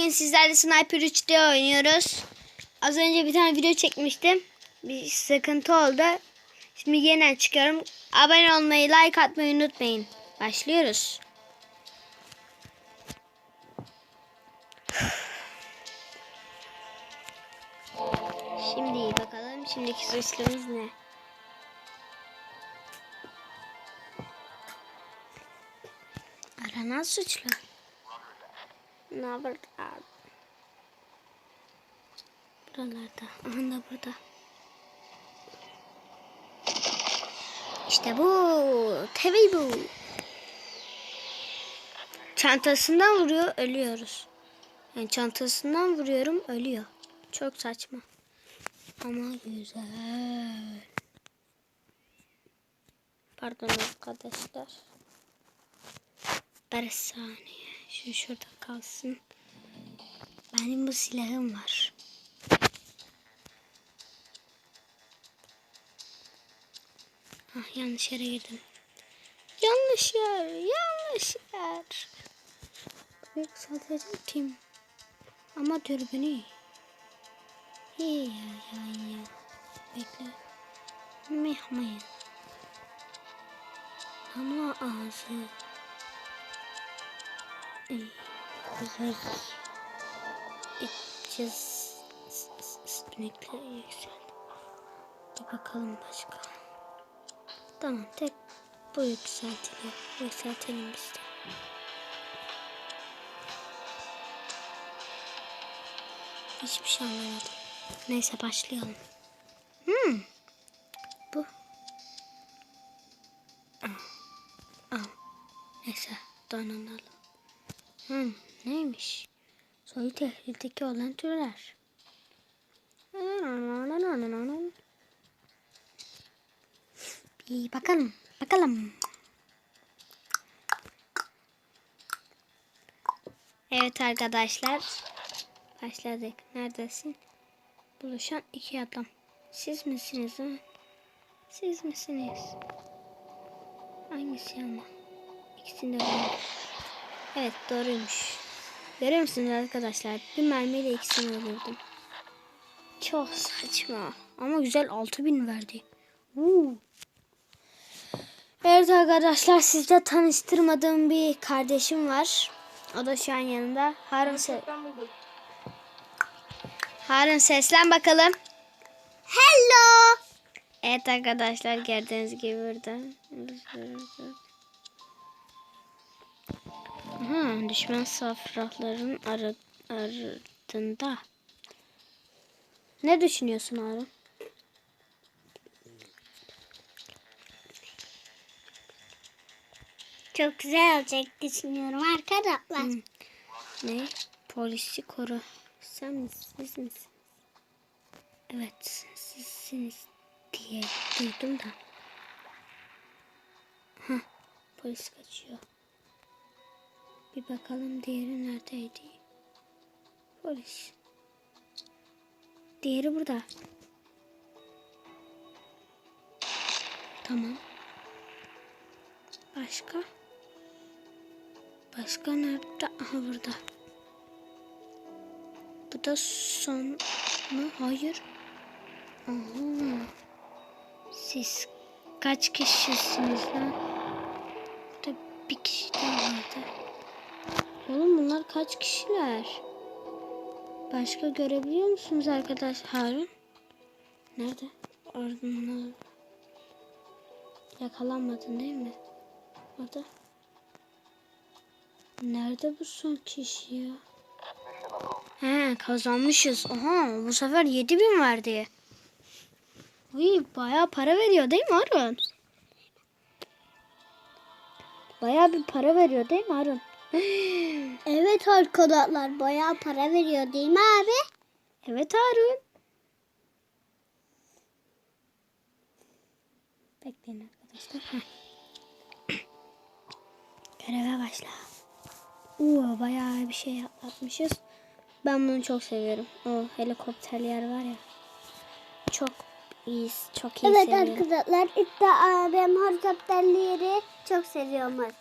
Bugün sizlerle Sniper 3'te oynuyoruz. Az önce bir tane video çekmiştim. Bir sıkıntı oldu. Şimdi yeniden çıkıyorum. Abone olmayı, like atmayı unutmayın. Başlıyoruz. Şimdi bakalım şimdiki suçlumuz ne? Aranan suçlu. Ne abi? Buralarda. Aha da burada. İşte bu. Tabii bu. Çantasından vuruyor, ölüyoruz. Yani çantasından vuruyorum, ölüyor. Çok saçma. Ama güzel. Pardon arkadaşlar. Bir saniye. Şu şurada kalsın. Benim bu silahım var. Ah yanlış yere girdim. Yanlış yer. Yanlış yer. Yükselteceğim kim? Ama dürbünü. İyi ya ya ya. Bekle. Mehmayın. Ama ağzı. İçeceğiz. Sinekle yüksel. Dur bakalım başka. Tamam tek bu yükseltiliyor. Yükseltelim biz. Hiçbir şey anlamadım. Neyse başlayalım. Hmm. Bu. Al. Al. Neyse donanalım. Hmm, neymiş? Soyu tehlikeli olan türler. Bir bakalım. Bakalım. Evet arkadaşlar. Başladık. Neredesin? Buluşan iki adam. Siz misiniz ha? Siz misiniz? Hangisi ama? İkisini de var. Evet doğruymuş. Görüyor musunuz arkadaşlar? Bir mermiyle ikisini öldürdüm. Çok saçma. Ama güzel 6000 verdi. Woo. Evet arkadaşlar sizde tanıştırmadığım bir kardeşim var. O da şu an yanında. Harun, se Harun seslen bakalım. Hello. Evet arkadaşlar gördüğünüz gibi burada. Ha, düşman safrahların arı, ardında. Ne düşünüyorsun Harun? Çok güzel olacak düşünüyorum arkadaşlar. Hı. Ne? Polisi koru. Sen misin? Siz misiniz? Evet, sizsiniz diye duydum da. Hah, polis kaçıyor. Bir bakalım diğeri neredeydi? Polis. Diğeri burada. Tamam. Başka? Başka nerede? Aha burada. Bu da son mu? Hayır. Aha. Siz kaç kişisiniz lan? Burada bir kişi daha vardı. Oğlum bunlar kaç kişiler? Başka görebiliyor musunuz arkadaş Harun? Nerede? Oradan Yakalanmadın değil mi? Orada. Nerede bu son kişi ya? He kazanmışız. Aha bu sefer 7000 verdi. Uy bayağı para veriyor değil mi Harun? Bayağı bir para veriyor değil mi Harun? Evet arkadaşlar bayağı para veriyor değil mi abi? Evet Harun. Bekleyin arkadaşlar. Göreve başla. Oo, bayağı bir şey atlatmışız. Ben bunu çok seviyorum. O helikopter yer var ya. Çok iyi, çok iyi Evet seviyorum. arkadaşlar iddia abim helikopterleri çok seviyormuş.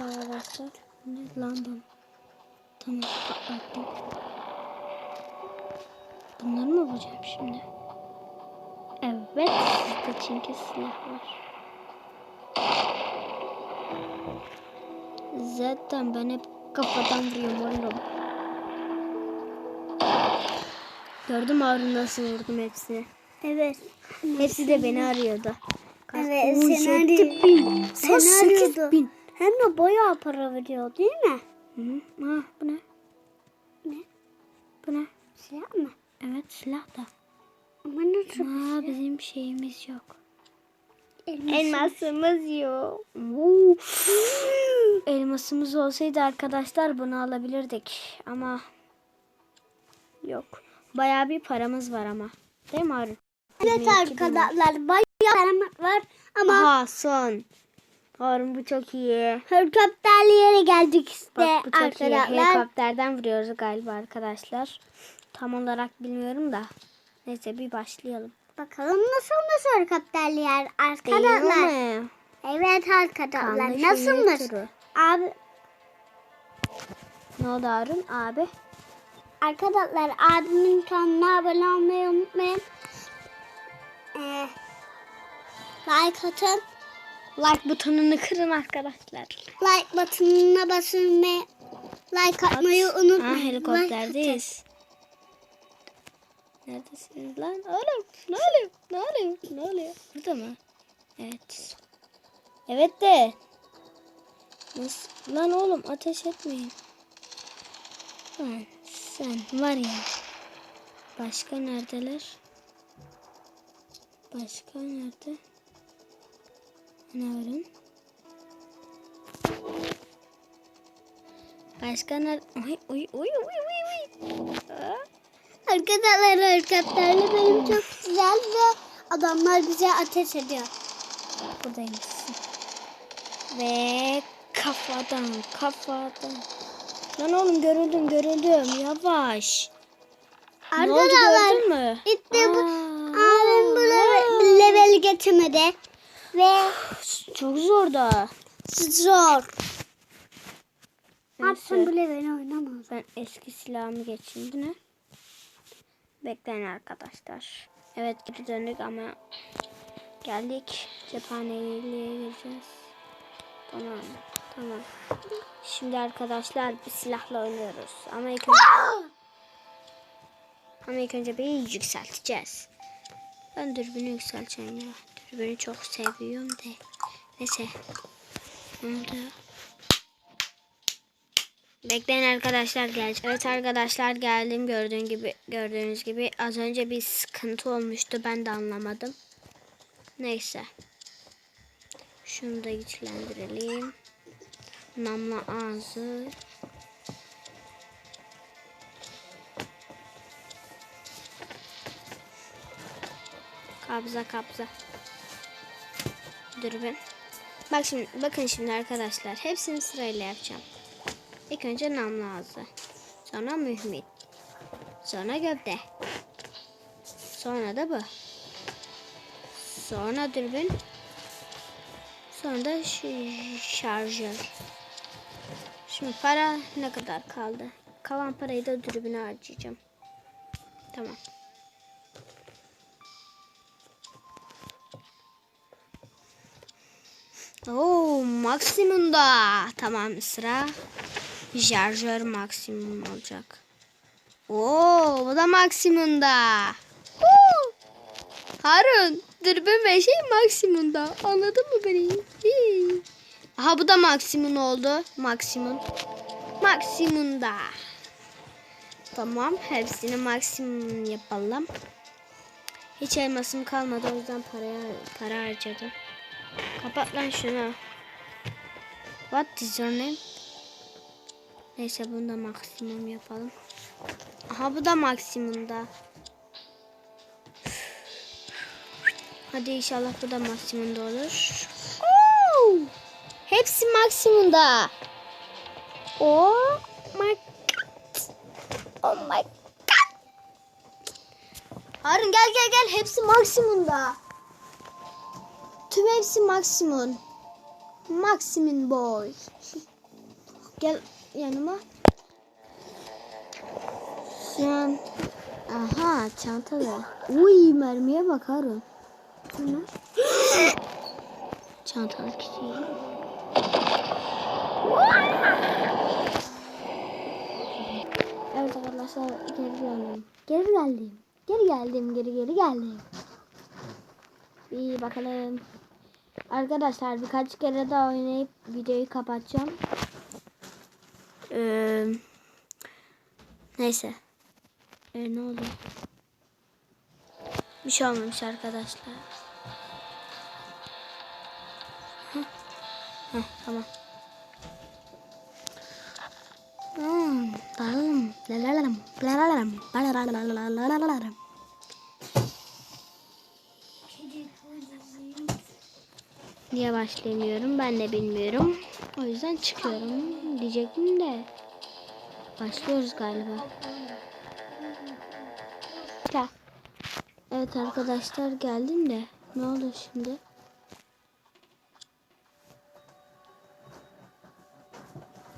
Evet arkadaşlar. Ne lambam. Tamam patlattım. Bunları mı bulacağım şimdi? Evet. Sizde çünkü silah var. Zaten ben hep kafadan vuruyorum oğlum. Mü Harun nasıl vurdum hepsini? Evet. Hepsi de beni arıyordu. Kaç- Evet, seni yedi arıyor- bin. Seni Sekiz arıyordu. Hem de bayağı para veriyor değil mi? Hı -hı. Ah, bu ne? Ne? Bu ne? Silah mı? Evet silah da. Ama nasıl? Aa, bizim şeyimiz yok. Elmas. Elmasımız yok. Elmasımız olsaydı arkadaşlar bunu alabilirdik ama yok. Bayağı bir paramız var ama. Değil mi Harun? Evet 22 bin var. arkadaşlar bayağı para var ama Aha son. Harun bu çok iyi. helikopterli yere geldik işte Bak bu çok iyi. arkadaşlar. Helikopterden vuruyoruz galiba arkadaşlar. Tam olarak bilmiyorum da. Neyse bir başlayalım. Bakalım nasılmış helikopterli yer arkadaşlar. Evet arkadaşlar nasılmış? turu. Abi Ne oldu Harun? Abi. arkadaşlar abimin kanalına abone olmayı unutmayın. Ee, like atın. Like butonunu kırın arkadaşlar. Like butonuna basın ve like atmayı Ha, unutmayın. Like helikopterdeyiz. Neredesiniz lan? Oğlum ne oluyor? Ne oluyor? Ne oluyor? Burada mı? Evet. Evet de. Nasıl? Lan oğlum ateş etmeyin. Lan sen var ya. Başka neredeler? Başka nerede? Ne varın? Başka? Ay oy oy oy oy oy. Aa. Arkadaşlar helikopterli benim çok güzel ve adamlar bize ateş ediyor. Buradaymışsın. Ve kafadan kafadan. Lan oğlum görüldüm görüldüm yavaş. Ne oldu Arkadaşlar gördün mü? işte bu Aa, abim bu leveli geçemedi ve Çok zor da. zor. Abim bu leveli oynamaz. Ben eski silahımı geçeyim. Ne? Bekleyin arkadaşlar. Evet geri döndük ama geldik. Cephaneliğe gireceğiz. Tamam. Tamam. Şimdi arkadaşlar bir silahla oynuyoruz. Ama ilk önce, ama ilk önce bir yükselteceğiz. Ben dürbünü yükselteceğim ya. Dürbünü çok seviyorum de. Neyse. Ne oldu? Bekleyin arkadaşlar gel. Evet arkadaşlar geldim gördüğün gibi gördüğünüz gibi az önce bir sıkıntı olmuştu ben de anlamadım. Neyse. Şunu da güçlendirelim. Namlu ağzı. Kabza kabza. Dürbün. Bak şimdi bakın şimdi arkadaşlar hepsini sırayla yapacağım. İlk önce namlu ağzı. Sonra mühmet. Sonra gövde. Sonra da bu. Sonra dürbün. Sonra da şarjör. Şimdi para ne kadar kaldı? Kalan parayı da dürbüne harcayacağım. Tamam. Oo, maksimumda. Tamam sıra şarjör maksimum olacak. Oo, bu da maksimumda. Oo. Harun, dürbün ve şey maksimumda. Anladın mı beni? Hii. Aha bu da maksimum oldu. Maksimum. Maksimumda. Tamam, hepsini maksimum yapalım. Hiç elmasım kalmadı o yüzden paraya para harcadım. Kapat lan şunu. What is your name? Neyse bunu da maksimum yapalım. Aha bu da maksimumda. Hadi inşallah bu da maksimumda olur. Oo! Hepsi maksimumda. Oh my. Oh my god. Harun gel gel gel hepsi maksimumda. Tüm hepsi maksimum. Maksimum boy. Gel yanıma. An... Aha çantada. Uy mermiye bakarım. Ne? Çantalı kişi. Evet arkadaşlar geri geldim. Geri geldim. Geri geldim. Geri geri geldim. Bir bakalım. Arkadaşlar birkaç kere daha oynayıp videoyu kapatacağım. Ee, neyse. Ee, ne oldu? Bir şey olmamış arkadaşlar. Heh. Heh, tamam. Hmm, Niye başlayamıyorum ben de bilmiyorum. O yüzden çıkıyorum diyecektim de. Başlıyoruz galiba. Ya. Evet arkadaşlar geldim de. Ne oldu şimdi?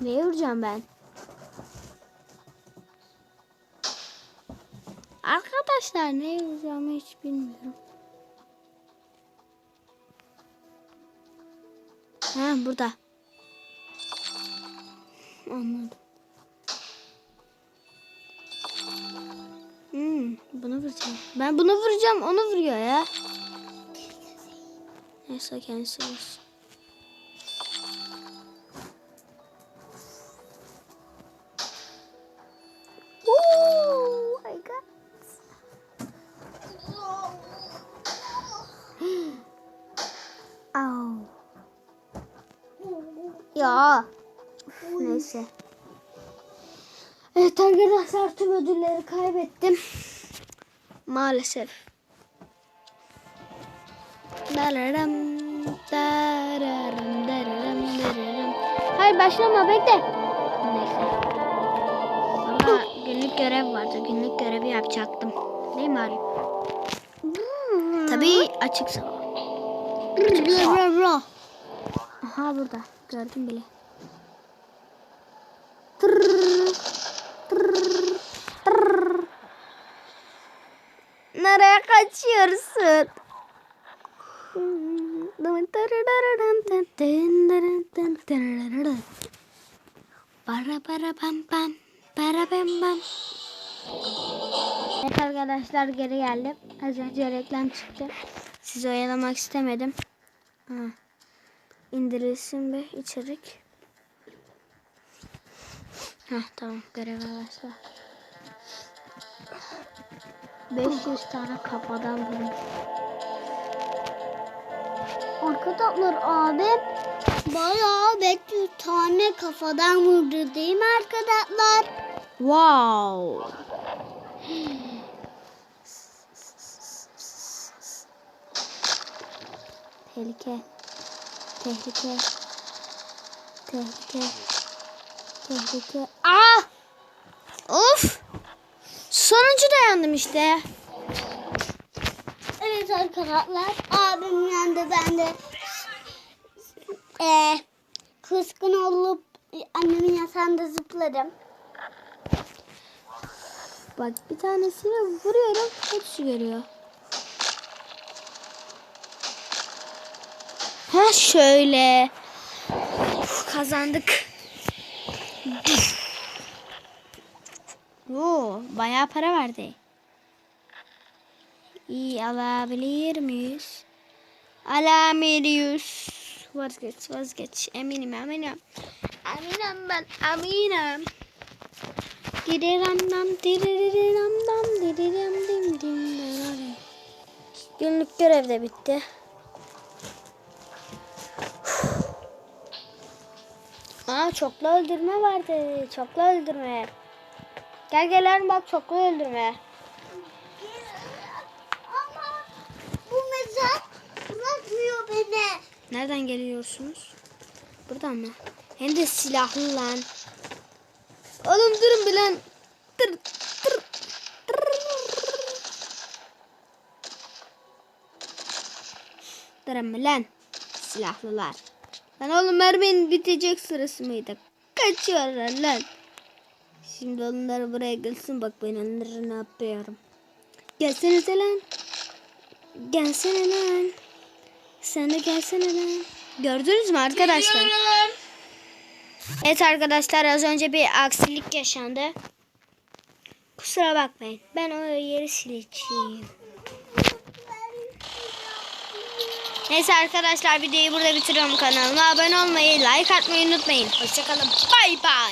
Neye vuracağım ben? Arkadaşlar neye vuracağımı hiç bilmiyorum. Ha burada. Anladım. Hmm, bunu vuracağım. Ben bunu vuracağım, onu vuruyor ya. Neyse kendisi vursun. Arkadaşlar tüm ödülleri kaybettim. Maalesef. Dararam, dararam, dararam, dararam. Hayır başlama bekle. Neyse. Valla günlük görev vardı. Günlük görevi yapacaktım. Değil mi Arif? Tabii açık sağ. Aha burada. Gördüm bile. Nereye kaçıyorsun? Para para pam pam. Para pam pam. Evet arkadaşlar geri geldim. Az önce reklam çıktı. Sizi oyalamak istemedim. Ha. İndirilsin bir içerik. Heh, tamam görev başla. 500 tane kafadan vurmuş. Arkadaşlar abim bayağı 500 tane kafadan vurdu değil mi arkadaşlar? Wow. Tehlike. Tehlike. Tehlike. Tehlike. Ah! Of! Sonuncu dayandım işte. Evet arkadaşlar abim yandı ben de eee kıskın olup annemin yatağında zıpladım. Bak bir tanesini vuruyorum. Hepsi görüyor. Ha şöyle. Uf, kazandık. Oo, bayağı para verdi. İyi alabilir miyiz? Alamıyoruz. Vazgeç vazgeç. Eminim eminim. Eminim ben eminim. Diriramdam diririramdam diriram dim. Günlük görev de bitti. Aa çoklu öldürme vardı. Çoklu öldürme. Gel gel Eren bak çoklu öldürme. Ama bu mezar bırakmıyor beni. Nereden geliyorsunuz? Buradan mı? Hem de silahlı lan. Oğlum durun bir lan. Tır, tır, tır. Durun bir lan. Silahlılar. Lan oğlum merminin bitecek sırası mıydı? Kaçıyorlar lan. Şimdi onlar buraya gelsin bak ben onları ne yapıyorum. Gelsenize lan. Gelsene lan. Sen de gelsene lan. Gördünüz mü arkadaşlar? Geliyorum. Evet arkadaşlar az önce bir aksilik yaşandı. Kusura bakmayın. Ben o yeri sileceğim. Neyse arkadaşlar videoyu burada bitiriyorum kanalıma. Abone olmayı, like atmayı unutmayın. Hoşçakalın. Bay bay.